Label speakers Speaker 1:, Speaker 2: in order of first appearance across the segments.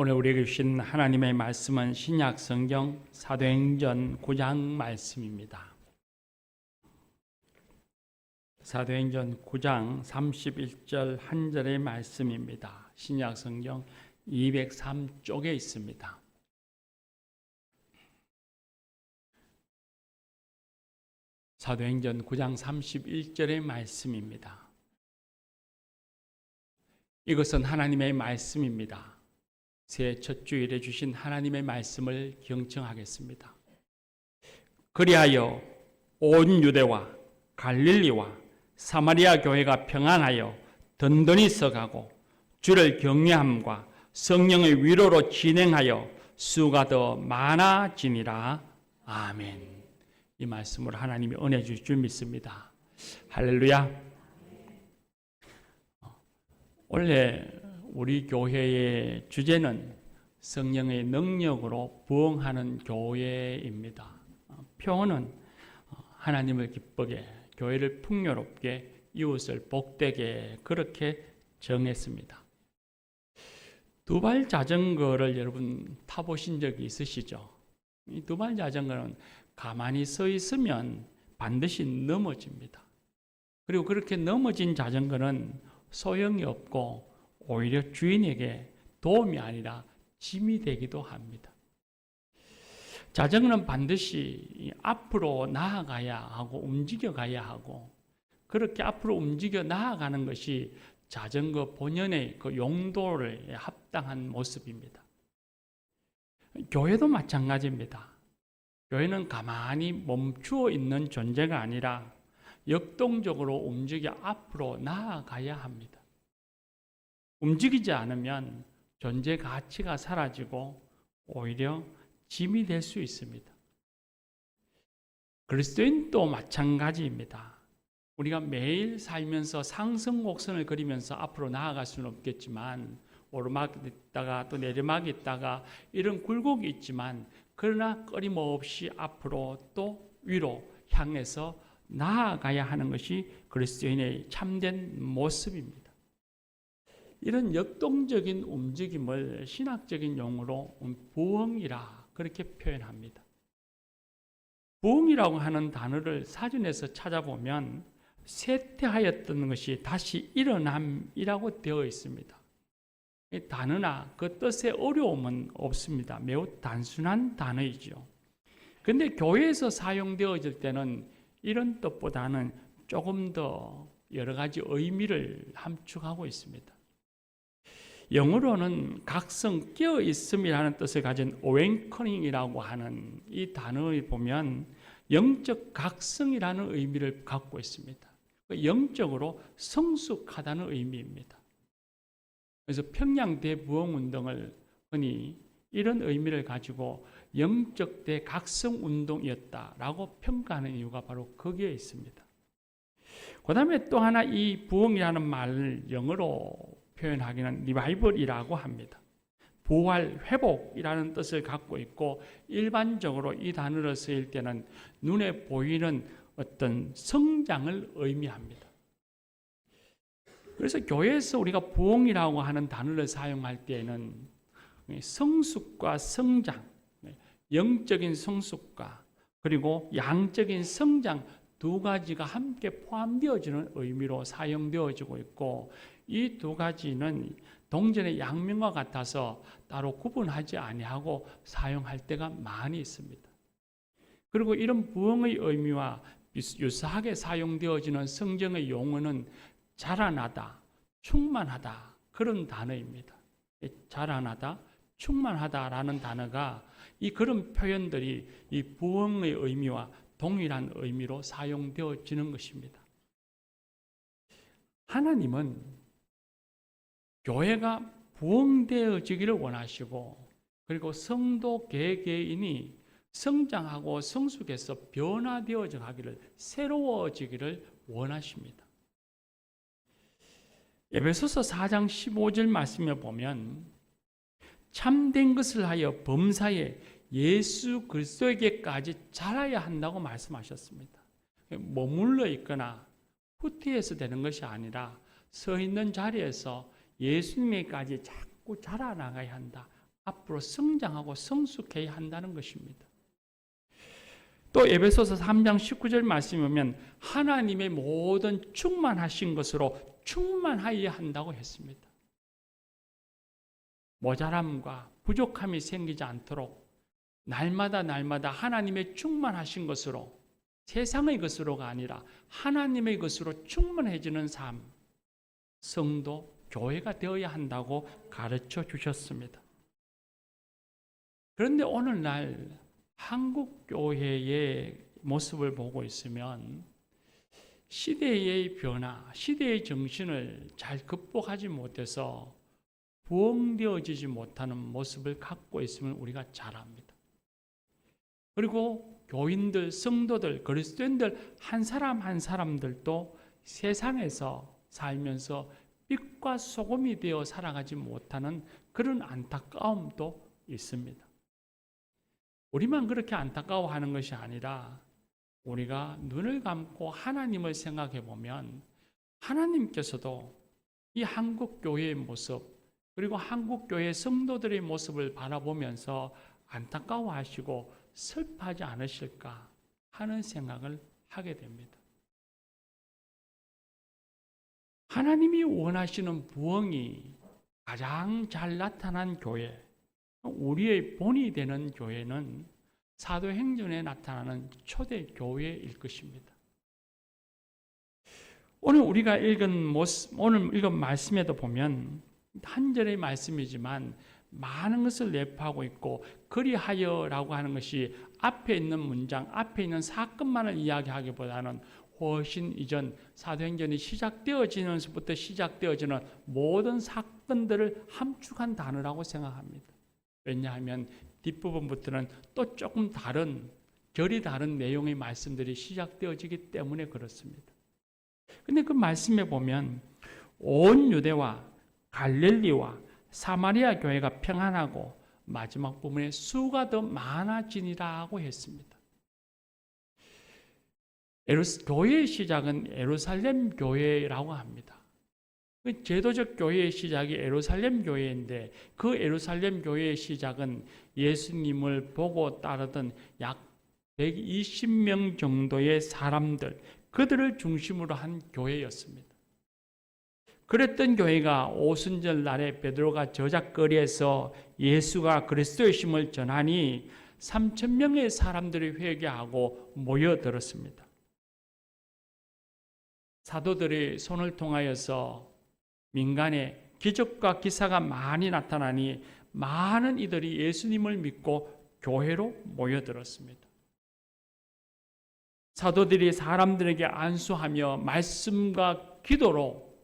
Speaker 1: 오늘 우리에게 주신 하나님의 말씀은 신약 성경 사도행전 9장 말씀입니다. 사도행전 9장 31절 한 절의 말씀입니다. 신약 성경 203쪽에 있습니다. 사도행전 9장 31절의 말씀입니다. 이것은 하나님의 말씀입니다. 새해 첫 주일에 주신 하나님의 말씀을 경청하겠습니다. 그리하여 온 유대와 갈릴리와 사마리아 교회가 평안하여 든든히 서가고 주를 경외함과 성령의 위로로 진행하여 수가 더 많아지니라. 아멘. 이 말씀을 하나님이 은혜 주실 줄 믿습니다. 할렐루야. 원래 우리 교회의 주제는 성령의 능력으로 부흥하는 교회입니다. 표어는 하나님을 기쁘게, 교회를 풍요롭게, 이웃을 복되게 그렇게 정했습니다. 두발 자전거를 여러분 타보신 적이 있으시죠? 이 두발 자전거는 가만히 서 있으면 반드시 넘어집니다. 그리고 그렇게 넘어진 자전거는 소용이 없고 오히려 주인에게 도움이 아니라 짐이 되기도 합니다. 자전거는 반드시 앞으로 나아가야 하고 움직여 가야 하고 그렇게 앞으로 움직여 나아가는 것이 자전거 본연의 그 용도를 합당한 모습입니다. 교회도 마찬가지입니다. 교회는 가만히 멈추어 있는 존재가 아니라 역동적으로 움직여 앞으로 나아가야 합니다. 움직이지 않으면 존재 가치가 사라지고 오히려 짐이 될 수 있습니다. 그리스도인도 마찬가지입니다. 우리가 매일 살면서 상승 곡선을 그리면서 앞으로 나아갈 수는 없겠지만 오르막 있다가 또 내리막 있다가 이런 굴곡이 있지만 그러나 끊임없이 앞으로 또 위로 향해서 나아가야 하는 것이 그리스도인의 참된 모습입니다. 이런 역동적인 움직임을 신학적인 용어로 부흥이라 그렇게 표현합니다. 부흥이라고 하는 단어를 사전에서 찾아보면 쇠퇴하였던 것이 다시 일어남이라고 되어 있습니다. 이 단어나 그 뜻의 어려움은 없습니다. 매우 단순한 단어이죠. 근데 교회에서 사용되어질 때는 이런 뜻보다는 조금 더 여러 가지 의미를 함축하고 있습니다. 영어로는 각성 깨어 있음이라는 뜻을 가진 awakening이라고 하는 이 단어를 보면 영적 각성이라는 의미를 갖고 있습니다. 영적으로 성숙하다는 의미입니다. 그래서 평양 대부흥 운동을 흔히 이런 의미를 가지고 영적 대각성 운동이었다라고 평가하는 이유가 바로 거기에 있습니다. 그 다음에 또 하나 이 부흥이라는 말을 영어로 표현하기는 리바이벌이라고 합니다. 부활, 회복이라는 뜻을 갖고 있고 일반적으로 이 단어를 쓰일 때는 눈에 보이는 어떤 성장을 의미합니다. 그래서 교회에서 우리가 부흥이라고 하는 단어를 사용할 때에는 성숙과 성장, 영적인 성숙과 그리고 양적인 성장 두 가지가 함께 포함되어지는 의미로 사용되어지고 있고 이 두 가지는 동전의 양면과 같아서 따로 구분하지 아니하고 사용할 때가 많이 있습니다. 그리고 이런 부흥의 의미와 유사하게 사용되어지는 성경의 용어는 자라나다, 충만하다 그런 단어입니다. 자라나다, 충만하다라는 단어가 이 그런 표현들이 이 부흥의 의미와 동일한 의미로 사용되어지는 것입니다. 하나님은 교회가 부흥되어지기를 원하시고 그리고 성도 개개인이 성장하고 성숙해서 변화되어져 가기를 새로워지기를 원하십니다. 에베소서 4장 15절 말씀에 보면 참된 것을 하여 범사에 예수 그리스도에게까지 자라야 한다고 말씀하셨습니다. 머물러 있거나 후퇴해서 되는 것이 아니라 서 있는 자리에서 예수님에게까지 자꾸 자라나가야 한다. 앞으로 성장하고 성숙해야 한다는 것입니다. 또 에베소서 3장 19절 말씀에 보면 하나님의 모든 충만하신 것으로 충만하여야 한다고 했습니다. 모자람과 부족함이 생기지 않도록 날마다 날마다 하나님의 충만하신 것으로 세상의 것으로가 아니라 하나님의 것으로 충만해지는 삶, 성도, 교회가 되어야 한다고 가르쳐 주셨습니다. 그런데 오늘날 한국 교회의 모습을 보고 있으면 시대의 변화, 시대의 정신을 잘 극복하지 못해서 부흥되어지지 못하는 모습을 갖고 있음을 우리가 잘 압니다. 그리고 교인들, 성도들, 그리스도인들 한 사람 한 사람들도 세상에서 살면서 빛과 소금이 되어 살아가지 못하는 그런 안타까움도 있습니다. 우리만 그렇게 안타까워하는 것이 아니라 우리가 눈을 감고 하나님을 생각해 보면 하나님께서도 이 한국 교회의 모습 그리고 한국 교회 성도들의 모습을 바라보면서 안타까워하시고 슬퍼하지 않으실까 하는 생각을 하게 됩니다. 하나님이 원하시는 부흥이 가장 잘 나타난 교회, 우리의 본이 되는 교회는 사도행전에 나타나는 초대 교회일 것입니다. 오늘 우리가 읽은 모습, 오늘 읽은 말씀에도 보면 한 절의 말씀이지만 많은 것을 내포하고 있고 그리하여라고 하는 것이 앞에 있는 문장, 앞에 있는 사건만을 이야기하기보다는 훨씬 이전 사도행전이 시작되어지면서부터 시작되어지는 모든 사건들을 함축한 단어라고 생각합니다. 왜냐하면 뒷부분부터는 또 조금 다른 결이 다른 내용의 말씀들이 시작되어지기 때문에 그렇습니다. 근데 그 말씀에 보면 온 유대와 갈릴리와 사마리아 교회가 평안하고 마지막 부분에 수가 더 많아지니라고 했습니다. 에루스, 교회의 시작은 에루살렘 교회라고 합니다. 그 제도적 교회의 시작이 에루살렘 교회인데 그 에루살렘 교회의 시작은 예수님을 보고 따르던 약 120명 정도의 사람들, 그들을 중심으로 한 교회였습니다. 그랬던 교회가 오순절 날에 베드로가 저작거리에서 예수가 그리스도의 심을 전하니 3천 명의 사람들이 회개하고 모여들었습니다. 사도들이 손을 통하여서 민간에 기적과 기사가 많이 나타나니 많은 이들이 예수님을 믿고 교회로 모여들었습니다. 사도들이 사람들에게 안수하며 말씀과 기도로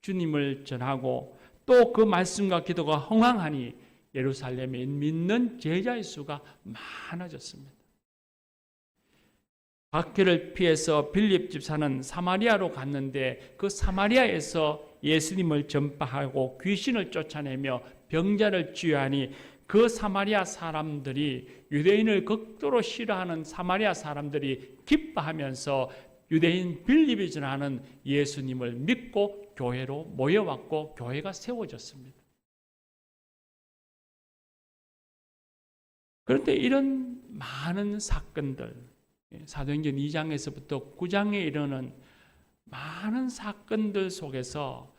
Speaker 1: 주님을 전하고 또 그 말씀과 기도가 흥황하니 예루살렘에 믿는 제자의 수가 많아졌습니다. 박해를 피해서 빌립 집 사는 사마리아로 갔는데 그 사마리아에서 예수님을 전파하고 귀신을 쫓아내며 병자를 치유하니 그 사마리아 사람들이 유대인을 극도로 싫어하는 사마리아 사람들이 기뻐하면서 유대인 빌립이 전하는 예수님을 믿고 교회로 모여왔고 교회가 세워졌습니다. 그런데 이런 많은 사건들, 사도행전 2장에서부터 9장에 이르는 많은 사건들 속에서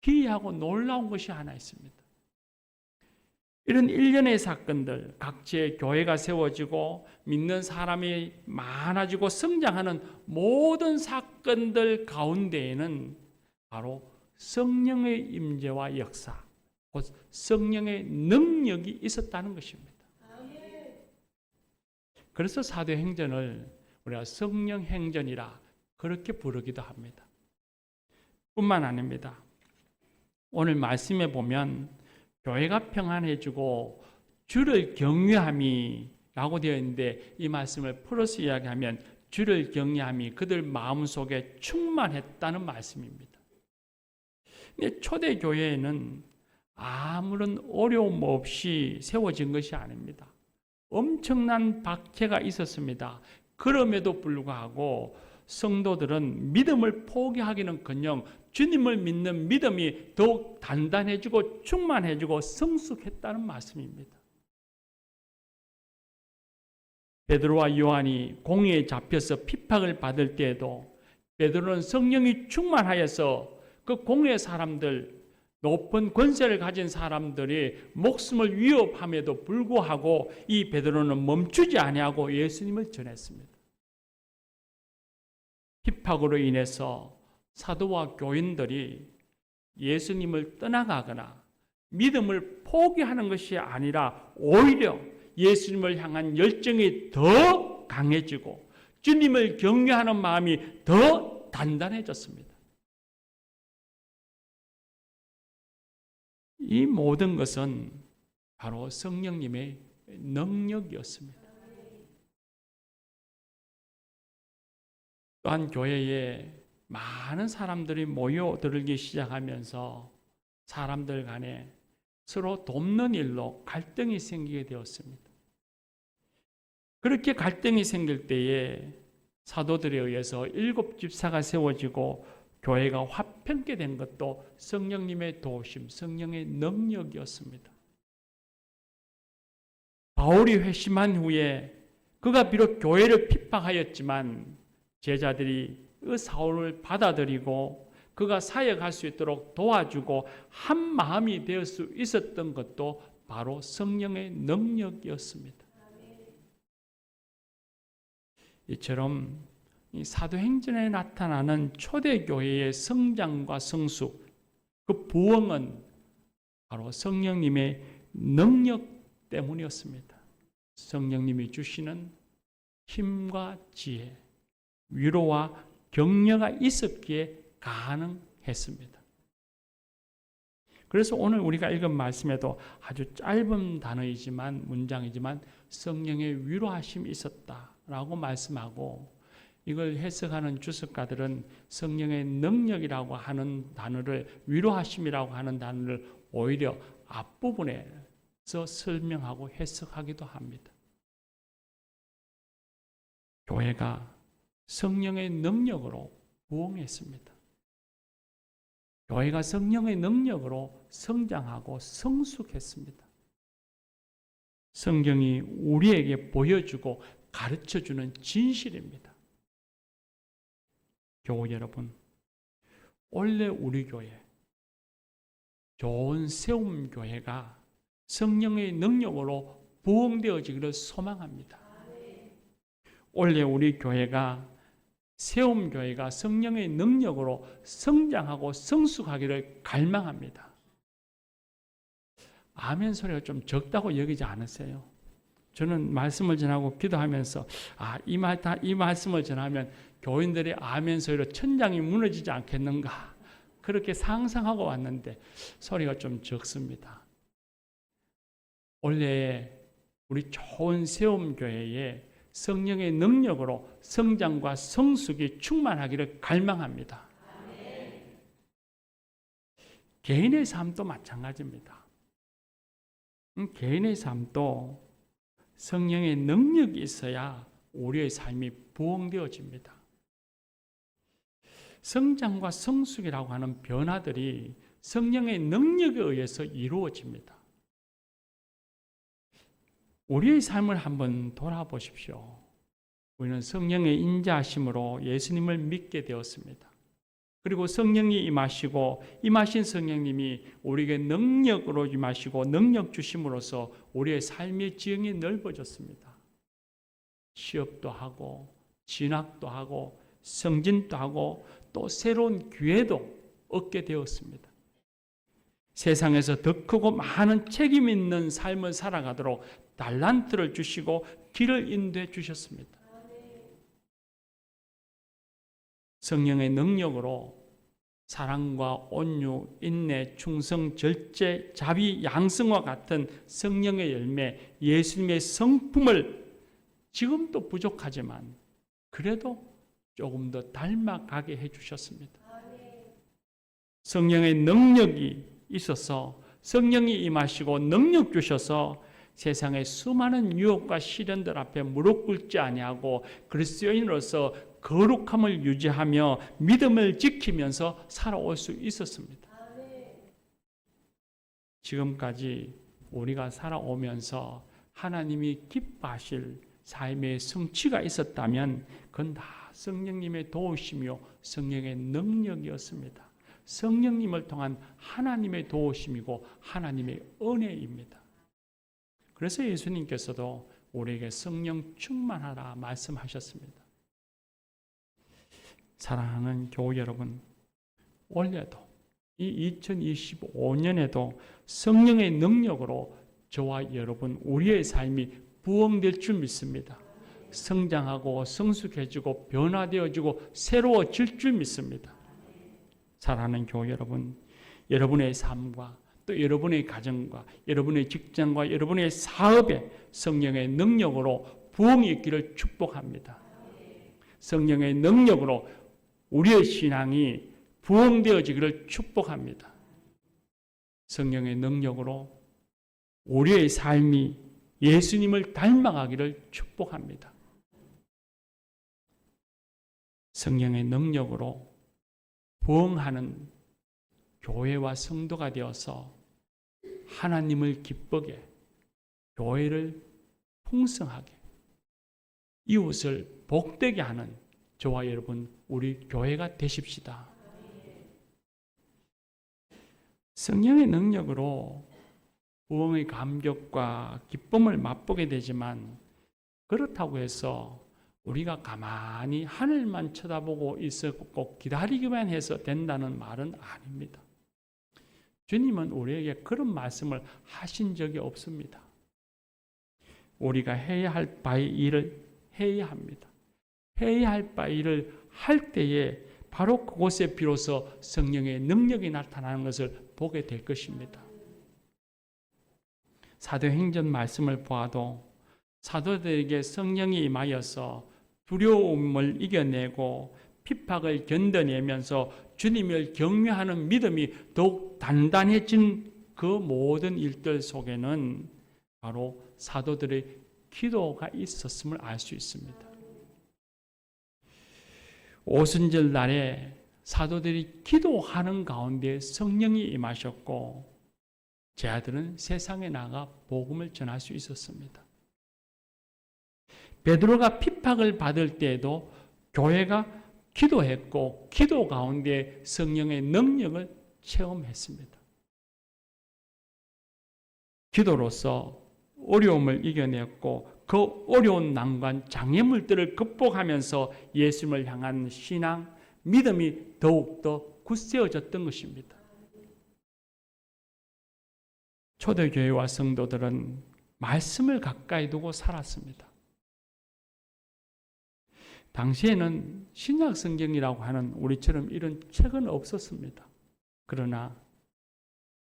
Speaker 1: 기이하고 놀라운 것이 하나 있습니다. 이런 일련의 사건들, 각지의 교회가 세워지고 믿는 사람이 많아지고 성장하는 모든 사건들 가운데에는 바로 성령의 임재와 역사, 곧 성령의 능력이 있었다는 것입니다. 그래서 사도 행전을 우리가 성령 행전이라 그렇게 부르기도 합니다. 뿐만 아닙니다. 오늘 말씀에 보면 교회가 평안해지고 주를 경외함이라고 되어 있는데 이 말씀을 풀어서 이야기하면 주를 경외함이 그들 마음 속에 충만했다는 말씀입니다. 근데 초대 교회에는 아무런 어려움 없이 세워진 것이 아닙니다. 엄청난 박해가 있었습니다. 그럼에도 불구하고 성도들은 믿음을 포기하기는커녕 주님을 믿는 믿음이 더욱 단단해지고 충만해지고 성숙했다는 말씀입니다. 베드로와 요한이 공의에 잡혀서 핍박을 받을 때에도 베드로는 성령이 충만하여서 그 공의 사람들 높은 권세를 가진 사람들이 목숨을 위협함에도 불구하고 이 베드로는 멈추지 아니하고 예수님을 전했습니다. 핍박으로 인해서 사도와 교인들이 예수님을 떠나가거나 믿음을 포기하는 것이 아니라 오히려 예수님을 향한 열정이 더 강해지고 주님을 경외하는 마음이 더 단단해졌습니다. 이 모든 것은 바로 성령님의 능력이었습니다. 또한 교회에 많은 사람들이 모여들기 시작하면서 사람들 간에 서로 돕는 일로 갈등이 생기게 되었습니다. 그렇게 갈등이 생길 때에 사도들에 의해서 일곱 집사가 세워지고 교회가 화평케 된 것도 성령님의 도심, 성령의 능력이었습니다. 바울이 회심한 후에 그가 비록 교회를 핍박하였지만 제자들이 그 사울을 받아들이고 그가 사역할 수 있도록 도와주고 한 마음이 될 수 있었던 것도 바로 성령의 능력이었습니다. 이처럼 이 사도행전에 나타나는 초대교회의 성장과 성숙, 그 부흥은 바로 성령님의 능력 때문이었습니다. 성령님이 주시는 힘과 지혜, 위로와 격려가 있었기에 가능했습니다. 그래서 오늘 우리가 읽은 말씀에도 아주 짧은 단어이지만 문장이지만 성령의 위로하심이 있었다라고 말씀하고 이걸 해석하는 주석가들은 성령의 능력이라고 하는 단어를 위로하심이라고 하는 단어를 오히려 앞부분에서 설명하고 해석하기도 합니다. 교회가 성령의 능력으로 부흥했습니다. 교회가 성령의 능력으로 성장하고 성숙했습니다. 성경이 우리에게 보여주고 가르쳐 주는 진실입니다. 교우 여러분, 원래 우리 교회, 좋은 세움 교회가 성령의 능력으로 부흥되어지기를 소망합니다. 원래 우리 교회가 세움 교회가 성령의 능력으로 성장하고 성숙하기를 갈망합니다. 아멘 소리가 좀 적다고 여기지 않으세요? 저는 말씀을 전하고 기도하면서 아, 이 말, 이 말씀을 전하면 교인들의 아멘 소리로 천장이 무너지지 않겠는가 그렇게 상상하고 왔는데 소리가 좀 적습니다. 원래 우리 좋은 세움 교회에 성령의 능력으로 성장과 성숙이 충만하기를 갈망합니다. 개인의 삶도 마찬가지입니다. 음, 개인의 삶도 성령의 능력이 있어야 우리의 삶이 부흥되어집니다. 성장과 성숙이라고 하는 변화들이 성령의 능력에 의해서 이루어집니다. 우리의 삶을 한번 돌아보십시오. 우리는 성령의 인자하심으로 예수님을 믿게 되었습니다. 그리고 성령이 임하시고 임하신 성령님이 우리에게 능력으로 임하시고 능력 주심으로써 우리의 삶의 지형이 넓어졌습니다. 취업도 하고 진학도 하고 성진도 하고 또 새로운 기회도 얻게 되었습니다. 세상에서 더 크고 많은 책임 있는 삶을 살아가도록 달란트를 주시고 길을 인도해 주셨습니다. 성령의 능력으로 사랑과 온유, 인내, 충성, 절제, 자비, 양성과 같은 성령의 열매, 예수님의 성품을 지금도 부족하지만 그래도 조금 더 닮아가게 해 주셨습니다. 성령의 능력이 있어서 성령이 임하시고 능력 주셔서 세상의 수많은 유혹과 시련들 앞에 무릎 꿇지 아니하고 그리스도인으로서 거룩함을 유지하며 믿음을 지키면서 살아올 수 있었습니다. 지금까지 우리가 살아오면서 하나님이 기뻐하실 삶의 성취가 있었다면 그건 다 성령님의 도우심이요 성령의 능력이었습니다. 성령님을 통한 하나님의 도우심이고 하나님의 은혜입니다. 그래서 예수님께서도 우리에게 성령 충만하라 말씀하셨습니다. 사랑하는 교우 여러분, 올해도 이 2025년에도 성령의 능력으로 저와 여러분 우리의 삶이 부흥될 줄 믿습니다. 성장하고 성숙해지고 변화되어지고 새로워질 줄 믿습니다. 사랑하는 교우 여러분, 여러분의 삶과 또 여러분의 가정과 여러분의 직장과 여러분의 사업에 성령의 능력으로 부흥이 있기를 축복합니다. 성령의 능력으로 우리의 신앙이 부흥되어지기를 축복합니다. 성령의 능력으로 우리의 삶이 예수님을 닮아가기를 축복합니다. 성령의 능력으로 부흥하는 교회와 성도가 되어서 하나님을 기쁘게 교회를 풍성하게 이웃을 복되게 하는 저와 여러분 우리 교회가 되십시다. 성령의 능력으로 부흥의 감격과 기쁨을 맛보게 되지만 그렇다고 해서 우리가 가만히 하늘만 쳐다보고 있었고 기다리기만 해서 된다는 말은 아닙니다. 주님은 우리에게 그런 말씀을 하신 적이 없습니다. 우리가 해야 할 바의 일을 해야 합니다. 해야 할 바의 일을 할 때에 바로 그곳에 비로소 성령의 능력이 나타나는 것을 보게 될 것입니다. 사도행전 말씀을 보아도 사도들에게 성령이 임하여서 두려움을 이겨내고 핍박을 견뎌내면서 주님을 경외하는 믿음이 더욱 단단해진 그 모든 일들 속에는 바로 사도들의 기도가 있었음을 알 수 있습니다. 오순절 날에 사도들이 기도하는 가운데 성령이 임하셨고 제 아들은 세상에 나가 복음을 전할 수 있었습니다. 베드로가 핍박을 받을 때에도 교회가 기도했고 기도 가운데 성령의 능력을 체험했습니다. 기도로서 어려움을 이겨냈고 그 어려운 난관, 장애물들을 극복하면서 예수님을 향한 신앙, 믿음이 더욱더 굳세어졌던 것입니다. 초대교회와 성도들은 말씀을 가까이 두고 살았습니다. 당시에는 신약 성경이라고 하는 우리처럼 이런 책은 없었습니다. 그러나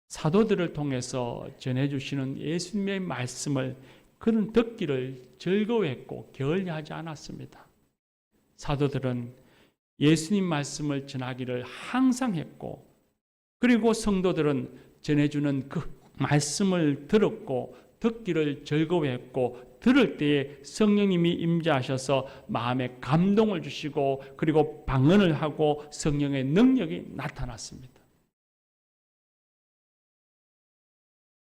Speaker 1: 사도들을 통해서 전해주시는 예수님의 말씀을 그런 듣기를 즐거워했고 게을리하지 않았습니다. 사도들은 예수님 말씀을 전하기를 항상 했고, 그리고 성도들은 전해주는 그 말씀을 들었고, 듣기를 즐거워했고, 들을 때에 성령님이 임재하셔서 마음에 감동을 주시고, 그리고 방언을 하고 성령의 능력이 나타났습니다.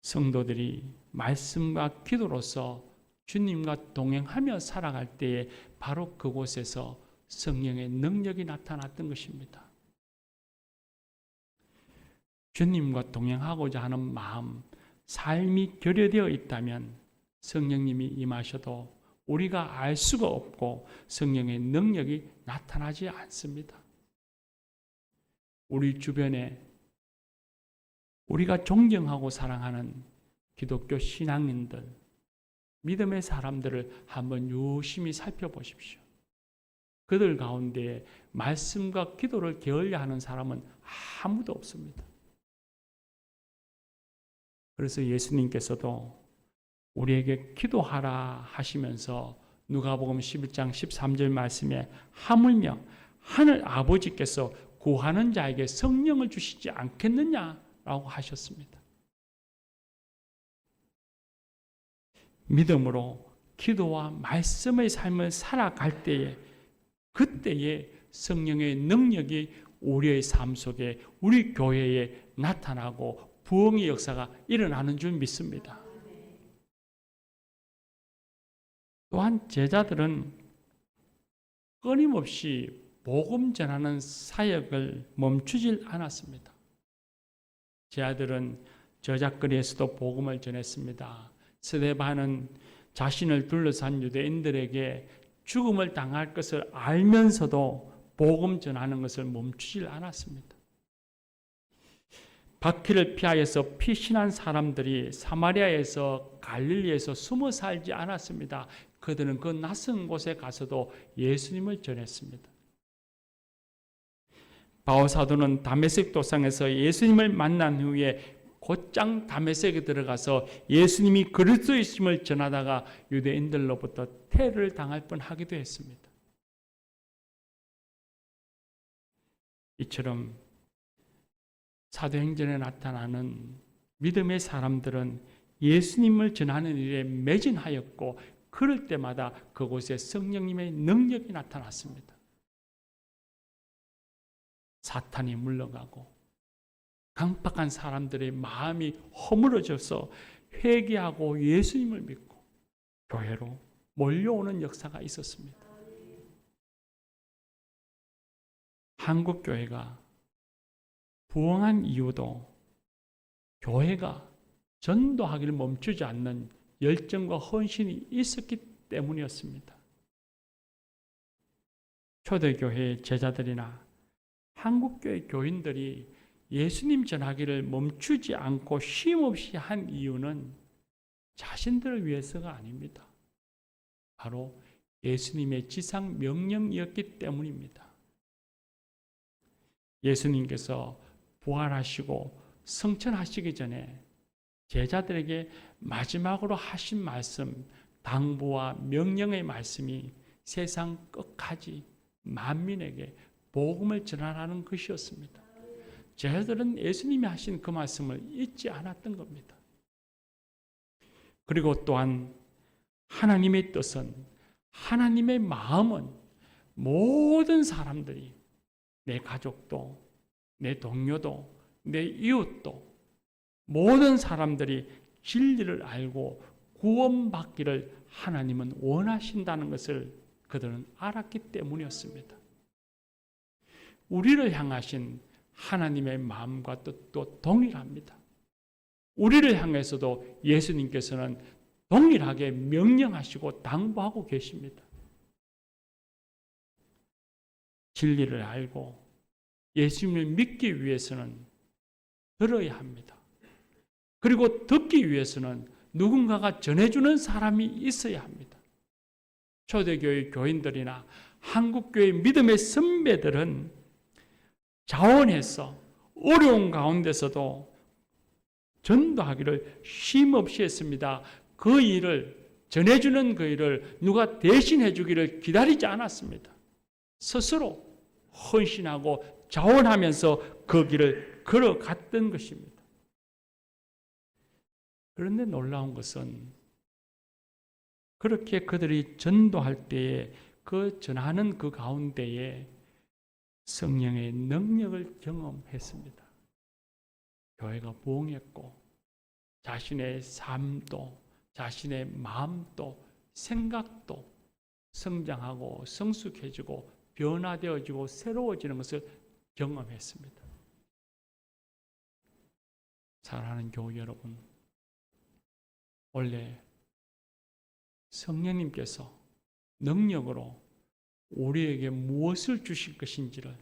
Speaker 1: 성도들이 말씀과 기도로서 주님과 동행하며 살아갈 때에 바로 그곳에서 성령의 능력이 나타났던 것입니다. 주님과 동행하고자 하는 마음, 삶이 결여되어 있다면 성령님이 임하셔도 우리가 알 수가 없고 성령의 능력이 나타나지 않습니다. 우리 주변에 우리가 존경하고 사랑하는 기독교 신앙인들, 믿음의 사람들을 한번 유심히 살펴보십시오. 그들 가운데 말씀과 기도를 게을리하는 사람은 아무도 없습니다. 그래서 예수님께서도 우리에게 기도하라 하시면서 누가복음 11장 13절 말씀에 하물며 하늘 아버지께서 구하는 자에게 성령을 주시지 않겠느냐라고 하셨습니다. 믿음으로 기도와 말씀의 삶을 살아갈 때에 그때에 성령의 능력이 우리의 삶 속에 우리 교회에 나타나고 부흥의 역사가 일어나는 줄 믿습니다. 또한 제자들은 끊임없이 복음 전하는 사역을 멈추질 않았습니다. 제자들은 저작거리에서도 복음을 전했습니다. 스데반은 자신을 둘러싼 유대인들에게 죽음을 당할 것을 알면서도 복음 전하는 것을 멈추질 않았습니다. 바퀴를 피하여서 피신한 사람들이 사마리아에서 갈릴리에서 숨어 살지 않았습니다. 그들은 그 낯선 곳에 가서도 예수님을 전했습니다. 바오 사도는 다메섹 도상에서 예수님을 만난 후에 곧장 다메섹에 들어가서 예수님이 그리스도이심을 전하다가 유대인들로부터 테러를 당할 뻔하기도 했습니다. 이처럼 사도행전에 나타나는 믿음의 사람들은 예수님을 전하는 일에 매진하였고 그럴 때마다 그곳에 성령님의 능력이 나타났습니다. 사탄이 물러가고 강박한 사람들의 마음이 허물어져서 회개하고 예수님을 믿고 교회로 몰려오는 역사가 있었습니다. 한국 교회가 부흥한 이유도 교회가 전도하기를 멈추지 않는 열정과 헌신이 있었기 때문이었습니다. 초대교회 제자들이나 한국교회 교인들이 예수님 전하기를 멈추지 않고 쉼없이 한 이유는 자신들을 위해서가 아닙니다. 바로 예수님의 지상 명령이었기 때문입니다. 예수님께서 부활하시고 성천하시기 전에 제자들에게 마지막으로 하신 말씀, 당부와 명령의 말씀이 세상 끝까지 만민에게 복음을 전하라는 것이었습니다. 제자들은 예수님이 하신 그 말씀을 잊지 않았던 겁니다. 그리고 또한 하나님의 뜻은 하나님의 마음은 모든 사람들이 내 가족도 내 동료도 내 이웃도 모든 사람들이 진리를 알고 구원받기를 하나님은 원하신다는 것을 그들은 알았기 때문이었습니다. 우리를 향하신 하나님의 마음과 뜻도 동일합니다. 우리를 향해서도 예수님께서는 동일하게 명령하시고 당부하고 계십니다. 진리를 알고 예수님을 믿기 위해서는 들어야 합니다. 그리고 듣기 위해서는 누군가가 전해주는 사람이 있어야 합니다. 초대교회 교인들이나 한국교회 믿음의 선배들은 자원해서 어려운 가운데서도 전도하기를 쉼없이 했습니다. 그 일을 전해주는 그 일을 누가 대신해 주기를 기다리지 않았습니다. 스스로 헌신하고 자원하면서 그 길을 걸어갔던 것입니다. 그런데 놀라운 것은 그렇게 그들이 전도할 때에 그 전하는 그 가운데에 성령의 능력을 경험했습니다. 교회가 부흥했고 자신의 삶도 자신의 마음도 생각도 성장하고 성숙해지고 변화되어지고 새로워지는 것을 경험했습니다. 사랑하는 교우 여러분, 원래 성령님께서 능력으로 우리에게 무엇을 주실 것인지를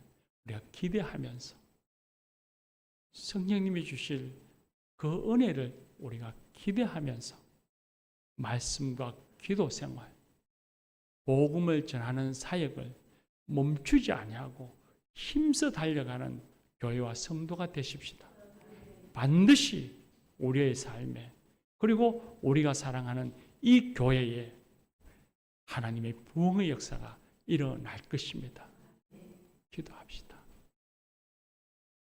Speaker 1: 우리가 기대하면서 성령님이 주실 그 은혜를 우리가 기대하면서 말씀과 기도 생활, 복음을 전하는 사역을 멈추지 아니하고 힘써 달려가는 교회와 성도가 되십시다. 반드시 우리의 삶에 그리고 우리가 사랑하는 이 교회에 하나님의 부흥의 역사가 일어날 것입니다. 기도합시다.